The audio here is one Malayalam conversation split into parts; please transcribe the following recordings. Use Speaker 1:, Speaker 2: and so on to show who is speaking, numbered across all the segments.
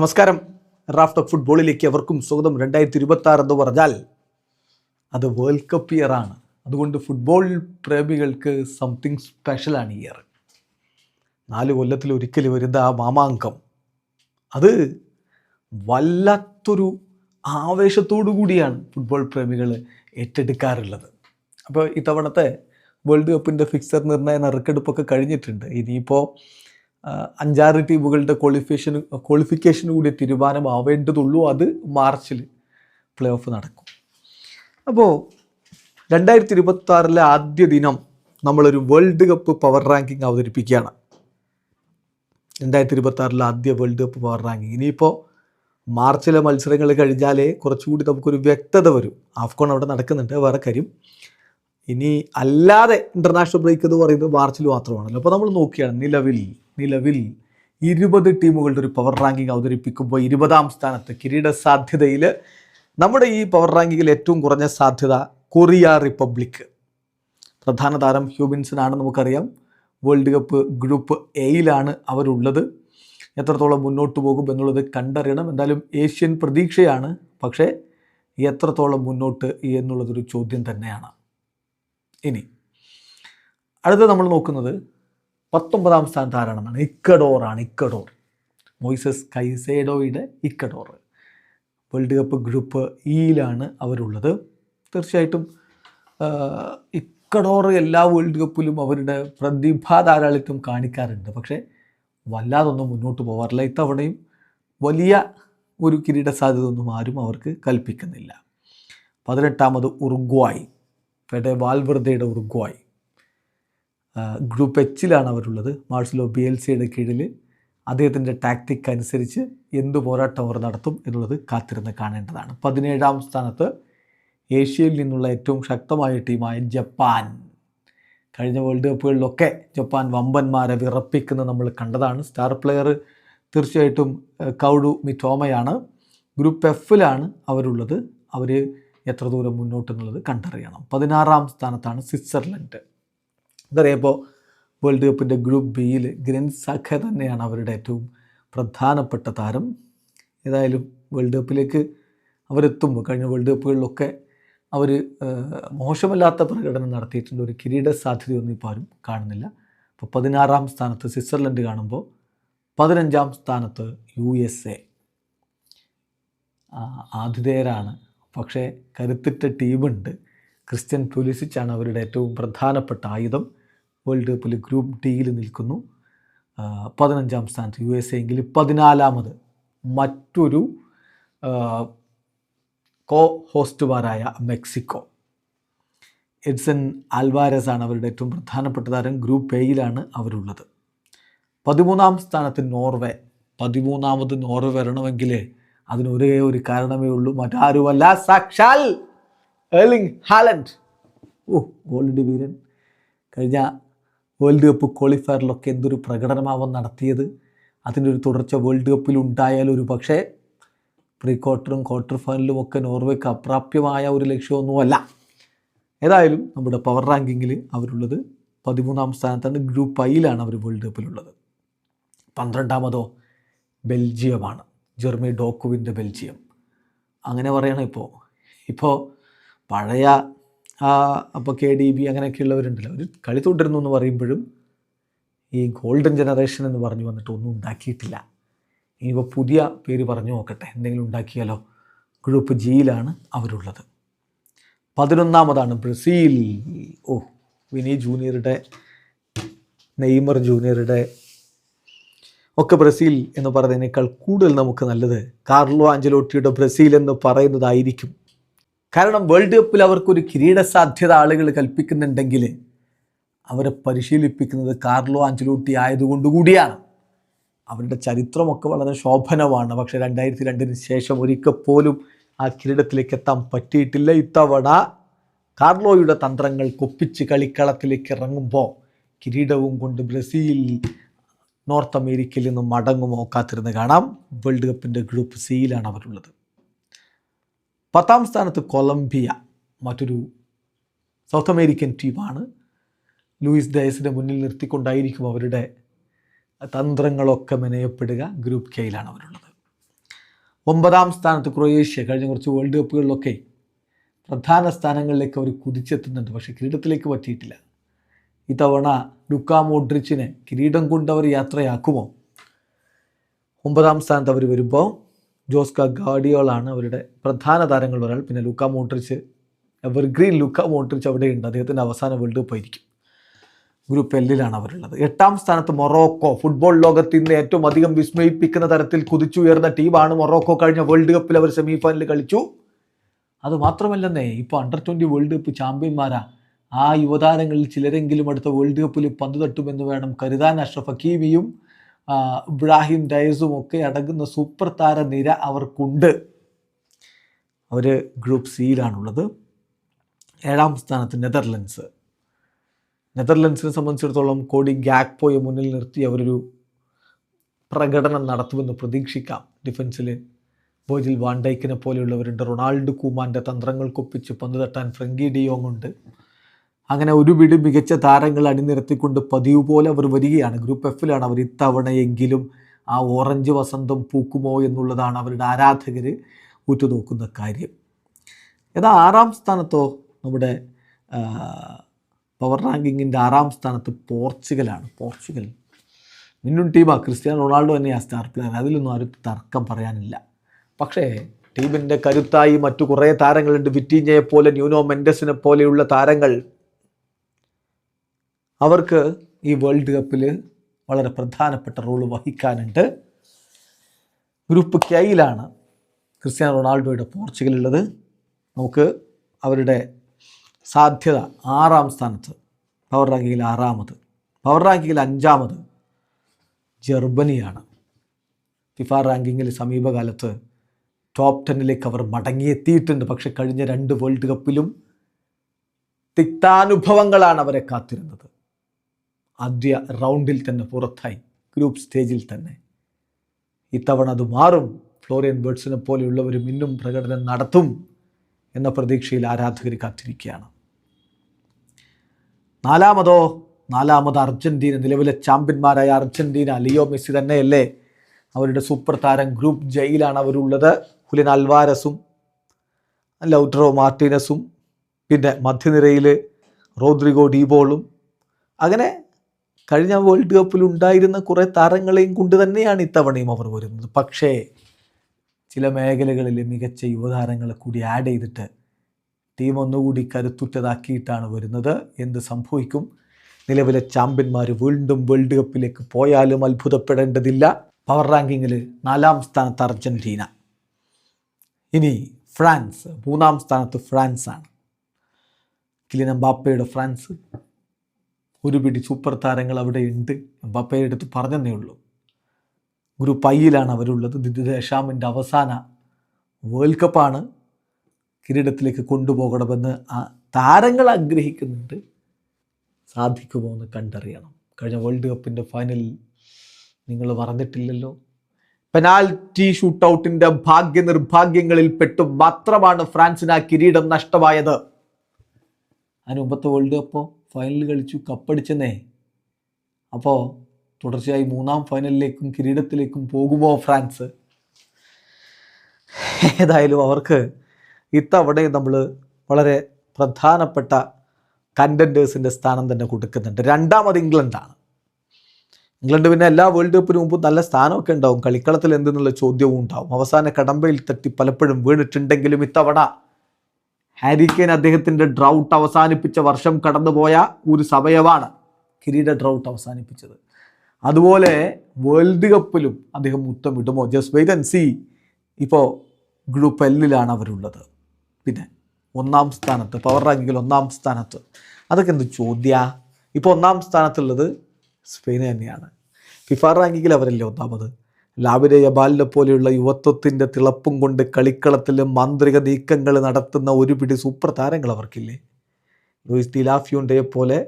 Speaker 1: നമസ്കാരം. റാഫ്റ്റ് ഓഫ് ഫുട്ബോളിലേക്ക് എവർക്കും സ്വാഗതം. രണ്ടായിരത്തി ഇരുപത്തി ആറ് എന്ന് പറഞ്ഞാൽ അത് വേൾഡ് കപ്പ് ഇയർ ആണ്. അതുകൊണ്ട് ഫുട്ബോൾ പ്രേമികൾക്ക് സംതിങ് സ്പെഷ്യലാണ് ഇയർ നാല് കൊല്ലത്തിൽ ഒരിക്കൽ വരുന്ന ആ മാമാങ്കം അത് വല്ലാത്തൊരു ആവേശത്തോടു കൂടിയാണ് ഫുട്ബോൾ പ്രേമികൾ ഏറ്റെടുക്കാറുള്ളത്. അപ്പോൾ ഇത്തവണത്തെ വേൾഡ് കപ്പിന്റെ ഫിക്സർ നിർണയ നറുക്കെടുപ്പൊക്കെ കഴിഞ്ഞിട്ടുണ്ട്. ഇനിയിപ്പോൾ അഞ്ചാറ് ടീമുകളുടെ ക്വാളിഫിക്കേഷൻ ക്വാളിഫിക്കേഷൻ കൂടി തീരുമാനമാവേണ്ടതുള്ളൂ അത് മാർച്ചിൽ പ്ലേ ഓഫ് നടക്കും. അപ്പോൾ രണ്ടായിരത്തി ഇരുപത്തി ആദ്യ ദിനം നമ്മളൊരു വേൾഡ് കപ്പ് പവർ റാങ്കിങ് അവതരിപ്പിക്കുകയാണ്. രണ്ടായിരത്തി ഇരുപത്തി ആറിലെ ആദ്യ വേൾഡ് കപ്പ് പവർ റാങ്കിങ് ഇനിയിപ്പോൾ മാർച്ചിലെ മത്സരങ്ങൾ കഴിഞ്ഞാലേ കുറച്ചുകൂടി നമുക്കൊരു വ്യക്തത വരും. ആഫ്കോൺ അവിടെ നടക്കുന്നുണ്ട് വേറെ കാര്യം. ഇനി അല്ലാതെ ഇന്റർനാഷണൽ ബ്രേക്ക് എന്ന് പറയുന്നത് മാർച്ചിൽ മാത്രമാണല്ലോ. അപ്പോൾ നമ്മൾ നോക്കിയാണ് നിലവിൽ നിലവിൽ ഇരുപത് ടീമുകളുടെ ഒരു പവർ റാങ്കിങ് അവതരിപ്പിക്കുമ്പോൾ ഇരുപതാം സ്ഥാനത്ത് കിരീട സാധ്യതയിൽ നമ്മുടെ ഈ പവർ റാങ്കിങ്ങിൽ ഏറ്റവും കുറഞ്ഞ സാധ്യത കൊറിയ റിപ്പബ്ലിക് പ്രധാന താരം ഹ്യൂബിൻസനാണ് നമുക്കറിയാം. വേൾഡ് കപ്പ് ഗ്രൂപ്പ് എയിലാണ് അവരുള്ളത്. എത്രത്തോളം മുന്നോട്ട് പോകും എന്നുള്ളത് കണ്ടറിയണം. എന്തായാലും ഏഷ്യൻ പ്രതീക്ഷയാണ്. പക്ഷേ എത്രത്തോളം മുന്നോട്ട് എന്നുള്ളതൊരു ചോദ്യം തന്നെയാണ്. ഇനി അടുത്ത നമ്മൾ നോക്കുന്നത് പത്തൊമ്പതാം സ്ഥാനത്ത് ആരാണെന്നാണ് ഇക്കഡോറാണ് ഇക്കഡോർ മോയിസസ് കൈസേഡോയുടെ ഇക്കഡോർ വേൾഡ് കപ്പ് ഗ്രൂപ്പ് ഇയിലാണ് അവരുള്ളത്. തീർച്ചയായിട്ടും ഇക്കഡോർ എല്ലാ വേൾഡ് കപ്പിലും അവരുടെ പ്രതിഭാ ധാരാളിത്വം കാണിക്കാറുണ്ട്. പക്ഷേ വല്ലാതൊന്നും മുന്നോട്ട് പോകാറില്ല ഇത്തവണയും വലിയ ഒരു കിരീട സാധ്യത ഒന്നും ആരും അവർക്ക് കൽപ്പിക്കുന്നില്ല. പതിനെട്ടാമത് ഉറുഗ്വായ്. ഫെഡെ വാൽവെർദയുടെ ഉറുഗ്വായ്. ഗ്രൂപ്പ് എച്ചിലാണ് അവരുള്ളത്. മാർസലോ ബി എൽ സിയുടെ കീഴിൽ അദ്ദേഹത്തിന്റെ ടാക്ടിക് അനുസരിച്ച് എന്ത് പോരാട്ടം അവർ നടത്തും എന്നുള്ളത് കാത്തിരുന്ന് കാണേണ്ടതാണ്. പതിനേഴാം സ്ഥാനത്ത് ഏഷ്യയിൽ നിന്നുള്ള ഏറ്റവും ശക്തമായ ടീമായ ജപ്പാൻ. കഴിഞ്ഞ വേൾഡ് കപ്പുകളിലൊക്കെ ജപ്പാൻ വമ്പന്മാരെ വിറപ്പിക്കുന്നത് നമ്മൾ കണ്ടതാണ്. സ്റ്റാർ പ്ലെയർ തീർച്ചയായിട്ടും കൗഡു മിറ്റോമയാണ്. ഗ്രൂപ്പ് എഫിലാണ് അവരുള്ളത്. അവർ എത്ര ദൂരം മുന്നോട്ടെന്നുള്ളത് കണ്ടറിയണം. പതിനാറാം സ്ഥാനത്താണ് സ്വിറ്റ്സർലൻഡ്. എന്തറിയാം ഇപ്പോൾ വേൾഡ് കപ്പിന്റെ ഗ്രൂപ്പ് ബിയിൽ ഗ്രൻ സഖ തന്നെയാണ് അവരുടെ ഏറ്റവും പ്രധാനപ്പെട്ട താരം. ഏതായാലും വേൾഡ് കപ്പിലേക്ക് അവരെത്തുമ്പോൾ കഴിഞ്ഞ വേൾഡ് കപ്പുകളിലൊക്കെ അവർ മോശമല്ലാത്ത പ്രകടനം നടത്തിയിട്ടുണ്ട്. ഒരു കിരീട സാധ്യതയൊന്നും ഇപ്പോൾ ആരും കാണുന്നില്ല. അപ്പോൾ പതിനാറാം സ്ഥാനത്ത് സ്വിറ്റ്സർലൻഡ് കാണുമ്പോൾ പതിനഞ്ചാം സ്ഥാനത്ത് യു എസ് എ. ആതിഥേയരാണ്. പക്ഷേ കരുത്തിട്ട ടീമുണ്ട്. ക്രിസ്ത്യൻ പുലിസിച്ചാണ് അവരുടെ ഏറ്റവും പ്രധാനപ്പെട്ട ആയുധം. വേൾഡ് കപ്പിൽ ഗ്രൂപ്പ് ഡിയിൽ നിൽക്കുന്നു. പതിനഞ്ചാം സ്ഥാനത്ത് യു എസ് എങ്കിൽ പതിനാലാമത് മറ്റൊരു കോ ഹോസ്റ്റുമാരായ മെക്സിക്കോ. എഡ്സൺ ആൽവാരസ് ആണ് അവരുടെ ഏറ്റവും പ്രധാനപ്പെട്ട താരം. ഗ്രൂപ്പ് എയിലാണ് അവരുള്ളത്. പതിമൂന്നാം സ്ഥാനത്ത് നോർവേ. പതിമൂന്നാമത് നോർവേ വരണമെങ്കിൽ അതിന് ഒരേ ഒരു കാരണമേ ഉള്ളൂ. മറ്റാരുമല്ല സാക്ഷാൽ ഏർലിംഗ് ഹാലൻഡ്. ഓ ഗോൾഡ് വീരൻ. കഴിഞ്ഞ വേൾഡ് കപ്പ് ക്വാളിഫയറിലൊക്കെ എന്തൊരു പ്രകടനമാവൻ നടത്തിയത്. അതിന്റെ ഒരു തുടർച്ച വേൾഡ് കപ്പിൽ ഉണ്ടായാൽ ഒരു പക്ഷേ പ്രീ ക്വാർട്ടറും ക്വാർട്ടർ ഫൈനലും ഒക്കെ നോർവേക്ക് അപ്രാപ്യമായ ഒരു ലക്ഷ്യമൊന്നുമല്ല. ഏതായാലും നമ്മുടെ പവർ റാങ്കിങ്ങിൽ അവരുള്ളത് പതിമൂന്നാം സ്ഥാനത്താണ്. ഗ്രൂപ്പ് ഐയിലാണ് അവർ വേൾഡ് കപ്പിലുള്ളത്. പന്ത്രണ്ടാമതോ ബെൽജിയമാണ്. ജെർമി ഡോക്കുവിന്റെ ബെൽജിയം. അങ്ങനെ പറയണം ഇപ്പോൾ ഇപ്പോൾ പഴയ അപ്പോൾ കെ ഡി ബി അങ്ങനെയൊക്കെയുള്ളവരുണ്ടല്ലോ. ഒരു കളി തുടരുന്നു എന്ന് പറയുമ്പോഴും ഈ ഗോൾഡൻ ജനറേഷൻ എന്ന് പറഞ്ഞു വന്നിട്ട് ഒന്നും ഉണ്ടാക്കിയിട്ടില്ല. ഇനിയിപ്പോൾ പുതിയ പേര് പറഞ്ഞു നോക്കട്ടെ. എന്തെങ്കിലും ഉണ്ടാക്കിയാലോ? ഗ്രൂപ്പ് ജിയിലാണ് അവരുള്ളത്. പതിനൊന്നാമതാണ് ബ്രസീൽ. ഓ വിനി ജൂനിയറുടെ നെയ്മർ ജൂനിയറുടെ ഒക്കെ ബ്രസീൽ എന്ന് പറയുന്നതിനേക്കാൾ കൂടുതൽ നമുക്ക് നല്ലത് കാർലോ ആഞ്ചലോട്ടിയുടെ ബ്രസീൽ എന്ന് പറയുന്നതായിരിക്കും. കാരണം വേൾഡ് കപ്പിൽ അവർക്കൊരു കിരീട സാധ്യത ആളുകൾ കൽപ്പിക്കുന്നുണ്ടെങ്കിൽ അവരെ പരിശീലിപ്പിക്കുന്നത് കാർലോ ആഞ്ചലോട്ടി ആയതുകൊണ്ട് കൂടിയാണ്. അവരുടെ ചരിത്രമൊക്കെ വളരെ ശോഭനമാണ്. പക്ഷേ രണ്ടായിരത്തി രണ്ടിന് ശേഷം ഒരിക്കൽ പോലും ആ കിരീടത്തിലേക്ക് എത്താൻ പറ്റിയിട്ടില്ല ഇത്തവണ. കാർലോയുടെ തന്ത്രങ്ങൾ കൊപ്പിച്ച് കളിക്കളത്തിലേക്ക് ഇറങ്ങുമ്പോൾ കിരീടവും കൊണ്ട് ബ്രസീൽ നോർത്ത് അമേരിക്കയിൽ നിന്ന് മടങ്ങുമോ കാത്തിരുന്ന് കാണാം. വേൾഡ് കപ്പിന്റെ ഗ്രൂപ്പ് സിയിലാണ് അവരുള്ളത്. പത്താം സ്ഥാനത്ത് കൊളംബിയ മറ്റൊരു സൗത്ത് അമേരിക്കൻ ടീമാണ്. ലൂയിസ് ഡയസിന്റെ മുന്നിൽ നിർത്തിക്കൊണ്ടായിരിക്കും അവരുടെ തന്ത്രങ്ങളൊക്കെ മെനയപ്പെടുക. ഗ്രൂപ്പ് കെയിലാണ് അവരുള്ളത്. ഒമ്പതാം സ്ഥാനത്ത് ക്രൊയേഷ്യ. കഴിഞ്ഞ കുറച്ച് വേൾഡ് കപ്പുകളിലൊക്കെ പ്രധാന സ്ഥാനങ്ങളിലേക്ക് അവർ കുതിച്ചെത്തുന്നുണ്ട്. പക്ഷേ കിരീടത്തിലേക്ക് പറ്റിയിട്ടില്ല. ഇത്തവണ ലുക്കാ മോഡ്രിച്ചിനെ കിരീടം കൊണ്ടവർ യാത്രയാക്കുമോ? ഒമ്പതാം സ്ഥാനത്ത് അവർ വരുമ്പോൾ ജോസ്ക ഗാഡിയോളാണ് അവരുടെ പ്രധാന താരങ്ങൾ ഒരാൾ. പിന്നെ ലുക്ക മോഡ്രിച്ച് എവർഗ്രീൻ ലുക്ക മോട്ടറിച്ച് അവിടെയുണ്ട്. അദ്ദേഹത്തിന്റെ അവസാന വേൾഡ് കപ്പ് ആയിരിക്കും. ഗ്രൂപ്പ് എല്ലിലാണ് അവരുള്ളത്. എട്ടാം സ്ഥാനത്ത് മൊറോക്കോ. ഫുട്ബോൾ ലോകത്ത് ഇന്ന് ഏറ്റവും അധികം വിസ്മയിപ്പിക്കുന്ന തരത്തിൽ കുതിച്ചുയർന്ന ടീമാണ് മൊറോക്കോ. കഴിഞ്ഞ വേൾഡ് കപ്പിൽ അവർ സെമി ഫൈനലിൽ കളിച്ചു. അത് മാത്രമല്ലെന്നേ ഇപ്പോൾ അണ്ടർ ട്വന്റി വേൾഡ് കപ്പ് ചാമ്പ്യന്മാരാ. ആ യുവതാരങ്ങളിൽ ചിലരെങ്കിലും അടുത്ത വേൾഡ് കപ്പിൽ പന്ത് തട്ടുമെന്ന് വേണം കരുതാൻ. അഷ്റഫ് ഹക്കീമിയും ഇബ്രാഹിം ഡയസും ഒക്കെ അടങ്ങുന്ന സൂപ്പർ താര നിര അവർക്കുണ്ട്. അവർ ഗ്രൂപ്പ് സിയിലാണുള്ളത്. ഏഴാം സ്ഥാനത്ത് നെതർലൻഡ്സ്. നെതർലൻഡ്സിനെ സംബന്ധിച്ചിടത്തോളം കോടി ഗാക്പോയെ മുന്നിൽ നിർത്തി അവരൊരു പ്രകടനം നടത്തുമെന്ന് പ്രതീക്ഷിക്കാം. ഡിഫൻസിൽ ബോജിൽ വാണ്ടൈക്കിനെ പോലെയുള്ളവരുണ്ട്. റൊണാൾഡ് കൂമാന്റെ തന്ത്രങ്ങൾക്കൊപ്പിച്ച് പന്ത് തട്ടാൻ ഫ്രങ്കി ഡിയോങ് ഉണ്ട്. അങ്ങനെ ഒരു പിടി മികച്ച താരങ്ങൾ അണിനിരത്തിക്കൊണ്ട് പതിവ് പോലെ അവർ വരികയാണ്. ഗ്രൂപ്പ് എഫിലാണ് അവർ ഇത്തവണയെങ്കിലും ആ ഓറഞ്ച് വസന്തം പൂക്കുമോ എന്നുള്ളതാണ് അവരുടെ ആരാധകർ ഉറ്റുനോക്കുന്ന കാര്യം. ഏതാ ആറാം സ്ഥാനത്തോ നമ്മുടെ പവർ റാങ്കിങ്ങിന്റെ ആറാം സ്ഥാനത്ത് പോർച്ചുഗലാണ്. പോർച്ചുഗൽ മിന്നും ടീമാണ് ക്രിസ്ത്യാനോ റൊണാൾഡോ തന്നെയാണ് സ്റ്റാർ പ്ലെയർ അതിലൊന്നും ആരും തർക്കം പറയാനില്ല. പക്ഷേ ടീമിന്റെ കരുത്തായി മറ്റു കുറേ താരങ്ങളുണ്ട്. വിറ്റീഞ്ഞയെ പോലെ ന്യൂനോ മെൻഡസിനെ പോലെയുള്ള താരങ്ങൾ അവർക്ക് ഈ വേൾഡ് കപ്പിൽ വളരെ പ്രധാനപ്പെട്ട റോൾ വഹിക്കാനുണ്ട്. ഗ്രൂപ്പ് കെയിലാണ് ക്രിസ്ത്യാനോ റൊണാൾഡോയുടെ പോർച്ചുഗൽ ഉള്ളത് നമുക്ക് അവരുടെ സാധ്യത ആറാം സ്ഥാനത്ത് പവർ റാങ്കിങ്ങിൽ ആറാമത് പവർ റാങ്കിങ്ങിൽ അഞ്ചാമത് ജർമ്മനിയാണ്. ഫിഫ റാങ്കിങ്ങിൽ സമീപകാലത്ത് ടോപ്പ് ടെന്നിലേക്ക് അവർ മടങ്ങിയെത്തിയിട്ടുണ്ട്. പക്ഷെ കഴിഞ്ഞ രണ്ട് വേൾഡ് കപ്പിലും തിക്താനുഭവങ്ങളാണ് അവരെ കാത്തിരുന്നത്. ആദ്യ റൗണ്ടിൽ തന്നെ പുറത്തായി ഗ്രൂപ്പ് സ്റ്റേജിൽ തന്നെ. ഇത്തവണ അത് മാറും. ഫ്ലോറിയൻ ബേർഡ്സിനെ പോലെയുള്ളവർ ഇന്നും പ്രകടനം നടത്തും എന്ന പ്രതീക്ഷയിൽ ആരാധകർ കാത്തിരിക്കുകയാണ്. നാലാമതോ നാലാമത് അർജന്റീന നിലവിലെ ചാമ്പ്യന്മാരായ അർജന്റീന ലിയോ മെസ്സി തന്നെയല്ലേ? അവരുടെ സൂപ്പർ താരം ഗ്രൂപ്പ് ജയിലാണ് അവരുള്ളത്. ഹുലിൻ അൽവാരസും ലൗട്രോ മാർട്ടിനസും പിന്നെ മധ്യനിരയിൽ റോദ്രിഗോ ഡീബോളും. അങ്ങനെ കഴിഞ്ഞ വേൾഡ് കപ്പിൽ ഉണ്ടായിരുന്ന കുറേ താരങ്ങളെയും കൊണ്ട് തന്നെയാണ് ഇത്തവണയും അവർ വരുന്നത്. പക്ഷേ ചില മേഖലകളിൽ മികച്ച യുവതാരങ്ങളെ കൂടി ആഡ് ചെയ്തിട്ട് ടീം ഒന്നുകൂടി കരുത്തുറ്റതാക്കിയിട്ടാണ് വരുന്നത്. എന്ത് സംഭവിക്കും? നിലവിലെ ചാമ്പ്യന്മാർ വീണ്ടും വേൾഡ് കപ്പിലേക്ക് പോയാലും അത്ഭുതപ്പെടേണ്ടതില്ല. പവർ റാങ്കിങ്ങിൽ നാലാം സ്ഥാനത്ത് അർജന്റീന ഇനി ഫ്രാൻസ്. മൂന്നാം സ്ഥാനത്ത് ഫ്രാൻസാണ്. കിലിനം ബാപ്പയുടെ ഫ്രാൻസ്. ഒരു പിടി സൂപ്പർ താരങ്ങൾ അവിടെ ഉണ്ട്. ബപ്പയുടെ എടുത്ത് പറഞ്ഞതേ ഉള്ളൂ. ഗ്രൂപ്പ് ഐയിലാണ് അവരുള്ളത്. ദിദ്ദേശാമിന്റെ അവസാന വേൾഡ് കപ്പാണ് കിരീടത്തിലേക്ക് കൊണ്ടുപോകണമെന്ന് ആ താരങ്ങൾ ആഗ്രഹിക്കുന്നുണ്ട്. സാധിക്കുമോ എന്ന് കണ്ടറിയണം. കഴിഞ്ഞ വേൾഡ് കപ്പിന്റെ ഫൈനലിൽ നിങ്ങൾ പറഞ്ഞിട്ടില്ലല്ലോ. പെനാൽറ്റി ഷൂട്ടൗട്ടിന്റെ ഭാഗ്യ നിർഭാഗ്യങ്ങളിൽ പെട്ടു മാത്രമാണ് ഫ്രാൻസിന് ആ കിരീടം നഷ്ടമായത്. അതിന് മുമ്പത്തെ വേൾഡ് കപ്പോ ഫൈനൽ കളിച്ചു കപ്പടിച്ചെന്നേ. അപ്പോൾ തുടർച്ചയായി മൂന്നാം ഫൈനലിലേക്കും കിരീടത്തിലേക്കും പോകുമോ ഫ്രാൻസ്? ഏതായാലും അവർക്ക് ഇത്തവണ നമ്മൾ വളരെ പ്രധാനപ്പെട്ട കണ്ടന്റേഴ്സിന്റെ സ്ഥാനം തന്നെ കൊടുക്കുന്നുണ്ട്. രണ്ടാമത് ഇംഗ്ലണ്ടാണ്. ഇംഗ്ലണ്ട് പിന്നെ എല്ലാ വേൾഡ് കപ്പിന് മുമ്പും നല്ല സ്ഥാനമൊക്കെ ഉണ്ടാവും. കളിക്കളത്തിൽ എന്തെന്നുള്ള ചോദ്യവും ഉണ്ടാവും. അവസാന കടമ്പയിൽ തട്ടി പലപ്പോഴും വീണിട്ടുണ്ടെങ്കിലും ഇത്തവണ ഹാരി അദ്ദേഹത്തിന്റെ ഡ്രൗട്ട് അവസാനിപ്പിച്ച വർഷം കടന്നുപോയ ഒരു സമയമാണ് കിരീട ഡ്രൗട്ട് അവസാനിപ്പിച്ചത്. അതുപോലെ വേൾഡ് കപ്പിലും അദ്ദേഹം മുത്തമിടുമോ ജസ്റ്റ് വെയിറ്റ് ആൻഡ് സി. ഇപ്പോൾ ഗ്രൂപ്പ് എല്ലിലാണ് അവരുള്ളത്. പിന്നെ ഒന്നാം സ്ഥാനത്ത് പവർ റാങ്കിങ്ങിൽ ഒന്നാം സ്ഥാനത്ത്. അതൊക്കെ എന്ത് ചോദ്യ? ഇപ്പോൾ ഒന്നാം സ്ഥാനത്തുള്ളത് സ്പെയിൻ തന്നെയാണ്. ഫിഫ റാങ്കിങ്ങിൽ അവരല്ലേ ഒന്നാമത്? ലാബിലെ യബാലിനെ പോലെയുള്ള യുവത്വത്തിന്റെ തിളപ്പും കൊണ്ട് കളിക്കളത്തിൽ മാന്ത്രിക നീക്കങ്ങൾ നടത്തുന്ന ഒരു പിടി സൂപ്പർ താരങ്ങൾ അവർക്കില്ലേ? ലൂയിസ് ഡിലാഫിയോണ്ടയെ പോലെ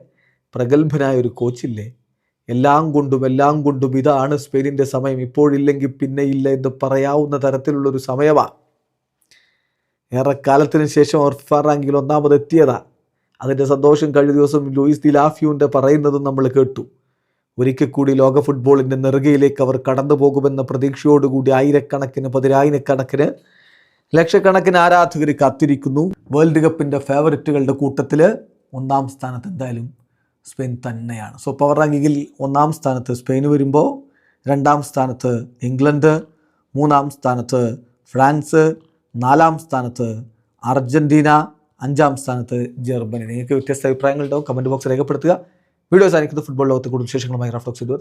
Speaker 1: പ്രഗത്ഭനായ ഒരു കോച്ചില്ലേ? എല്ലാം കൊണ്ടും എല്ലാം കൊണ്ടും ഇതാണ് സ്പെയിനിന്റെ സമയം. ഇപ്പോഴില്ലെങ്കിൽ പിന്നെ ഇല്ല എന്ന് പറയാവുന്ന തരത്തിലുള്ളൊരു സമയമാണ് ഏറെക്കാലത്തിന് ശേഷം ഫിഫ റാങ്കിൽ ഒന്നാമത് എത്തിയതാ അതിന്റെ സന്തോഷം കഴിഞ്ഞ ദിവസം ലൂയിസ് ദിലാഫ്യൂന്റെ പറയുന്നതും നമ്മൾ കേട്ടു. ഒരിക്കൽ കൂടി ലോക ഫുട്ബോളിന്റെ നെറുകയിലേക്ക് അവർ കടന്നു പോകുമെന്ന പ്രതീക്ഷയോടുകൂടി ആയിരക്കണക്കിന് പതിനായിരക്കണക്കിന് ലക്ഷക്കണക്കിന് ആരാധകർ കാത്തിരിക്കുന്നു. വേൾഡ് കപ്പിന്റെ ഫേവററ്റുകളുടെ കൂട്ടത്തിൽ ഒന്നാം സ്ഥാനത്ത് എന്തായാലും സ്പെയിൻ തന്നെയാണ്. സോ പവർ റാങ്കിങ്ങിൽ ഒന്നാം സ്ഥാനത്ത് സ്പെയിൻ വരുമ്പോൾ രണ്ടാം സ്ഥാനത്ത് ഇംഗ്ലണ്ട് മൂന്നാം സ്ഥാനത്ത് ഫ്രാൻസ് നാലാം സ്ഥാനത്ത് അർജന്റീന അഞ്ചാം സ്ഥാനത്ത് ജർമ്മനി. നിങ്ങൾക്ക് വ്യത്യസ്ത അഭിപ്രായങ്ങളുണ്ടാവും. കമന്റ് ബോക്സ് രേഖപ്പെടുത്തുക. വീഡിയോ ആയിരിക്കുന്നത് ഫുട്ബോൾ ലോകത്തെ കൂടുതൽ വിശേഷങ്ങളുമായി റഫ്ലക്സ് ചെയ്തു